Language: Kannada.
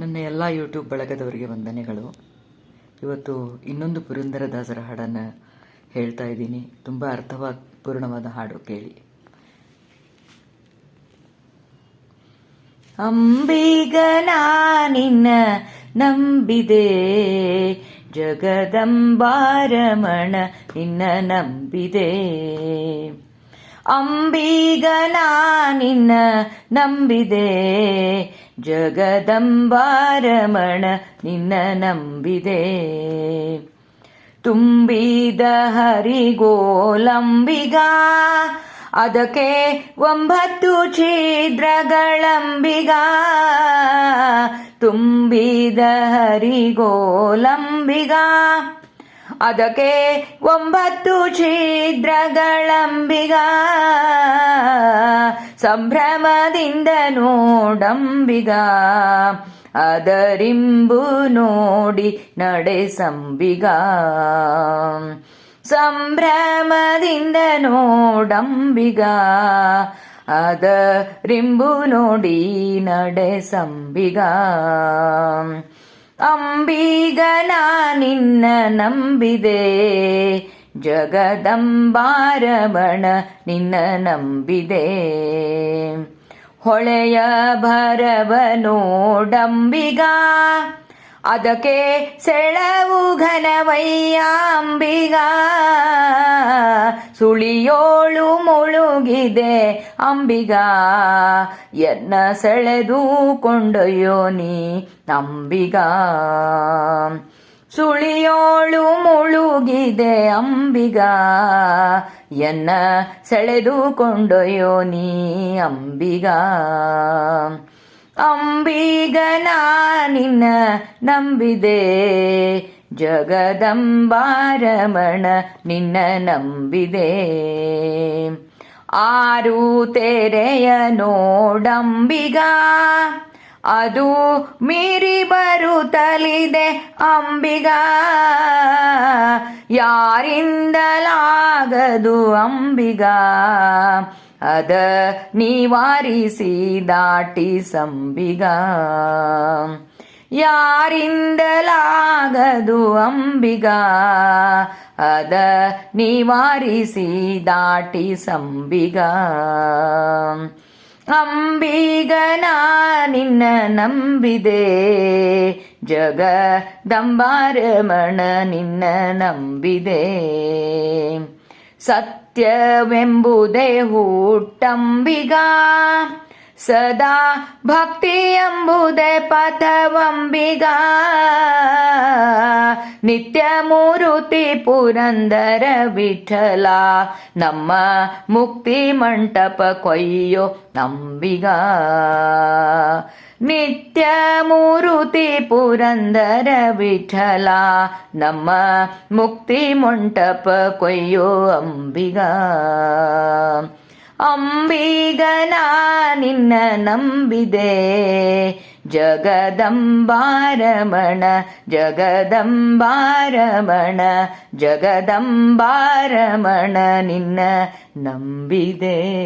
ನನ್ನ ಎಲ್ಲ ಯೂಟ್ಯೂಬ್ ಬಳಗದವರಿಗೆ ವಂದನೆಗಳು. ಇವತ್ತು ಇನ್ನೊಂದು ಪುರಂದರದಾಸರ ಹಾಡನ್ನು ಹೇಳ್ತಾ ಇದ್ದೀನಿ. ತುಂಬ ಅರ್ಥವಾಗಿ, ಪೂರ್ಣವಾದ ಹಾಡು ಕೇಳಿ. ಅಂಬಿಗನ ನಿನ್ನ ನಂಬಿದೆ. ಜಗದಂಬಾರಮಣ ನಿನ್ನ ನಂಬಿದೆ. ಅಂಬಿಗನ ನಿನ್ನ ನಂಬಿದೆ. ಜಗದಂಬಾರಮಣ ನಿನ್ನ ನಂಬಿದೆ. ತುಂಬಿದ ಹರಿಗೋಲಂಬಿಗ ಅದಕ್ಕೆ ಒಂಬತ್ತು ಛಿದ್ರಗಳಂಬಿಗ. ತುಂಬಿದ ಹರಿಗೋಲಂಬಿಗ ಅದಕ್ಕೆ ಒಂಬತ್ತು ಛಿದ್ರಗಳಂಬಿಗ ಸಂಭ್ರಮದಿಂದ ನೋಡಂಬಿಗ. ಅದರಿಂಬು ನೋಡಿ ನಡೆ ಸಂಬಿಗ. ಸಂಭ್ರಮದಿಂದ ನೋಡಂಬಿಗ. ಅದ ರಿಂಬು ನೋಡಿ ನಡೆಸಂಬಿಗ ಅಂಬಿಗನ ನಿನ್ನ ನಂಬಿದೆ. ಜಗದಂಬಾರಮಣ ನಿನ್ನ ನಂಬಿದೆ. ಹೊಳೆಯ ಭರವನೋಡಂಬಿಗ ಅದಕ್ಕೆ ಸೆಳವು ಘನವಯ್ಯ ಅಂಬಿಗ. ಸುಳಿಯೋಳು ಮುಳುಗಿದೆ ಅಂಬಿಗ. ಎನ್ನ ಸೆಳೆದು ಕೊಂಡೊಯ್ಯೋ ನೀ ಅಂಬಿಗ. ಸುಳಿಯೋಳು ಮುಳುಗಿದೆ ಅಂಬಿಗ. ಎನ್ನ ಸೆಳೆದು ಕೊಂಡೊಯ್ಯೋ ನೀ ಅಂಬಿಗ. ಅಂಬಿಗನ ನಿನ್ನ ನಂಬಿದೆ. ಜಗದಂಬಾರಮಣ ನಿನ್ನ ನಂಬಿದೆ. ಆರು ತೆರೆಯ ನೋಡಂಬಿಗ, ಅದು ಮೀರಿ ಬರುತ್ತಲಿದೆ ಅಂಬಿಗ. ಯಾರಿಂದಲಾಗದು ಅಂಬಿಗ? ಅದ ನಿವಾರಿಸಿ ದಾಟಿ ಸಂಬಿಗ. ಯಾರಿಂದಲಾಗದು ಅಂಬಿಗ ಅದ ನಿವಾರಿಸಿ ದಾಟಿ ಸಂಬಿಗ ಅಂಬಿಗನ ನಿನ್ನ ನಂಬಿದೆ ಜಗದಂಬಾರಮಣ ನಿನ್ನ ನಂಬಿದೆ ಸತ್ಯವೆಂಬುದೇ ಹುಟ್ಟಂಬಿಗ ಸದಾ ಭಕ್ತಿ ಎಂಬುದೇ ಪಥವಂಬಿಗ ನಿತ್ಯ ಮೂರುತಿ ಪುರಂದರ ವಿಠಲ ನಮ್ಮ ಮುಕ್ತಿ ಮಂಟಪ ಕೊಯ್ಯೋ ನಂಬಿಗ ನಿತ್ಯ ಮೂರುತಿ ಪುರಂದರ ವಿಠಲ ನಮ್ಮ ಮುಕ್ತಿ ಮಂಟಪ ಕೊಯ್ಯೋ ಅಂಬಿಗ ಅಂಬಿಗನ ನಿನ್ನ ನಂಬಿದೆ. ಜಗದಂಬಾರಮಣ ಜಗದಂಬಾರಮಣ ಜಗದಂಬಾರಮಣ ನಿನ್ನ ನಂಬಿದೆ.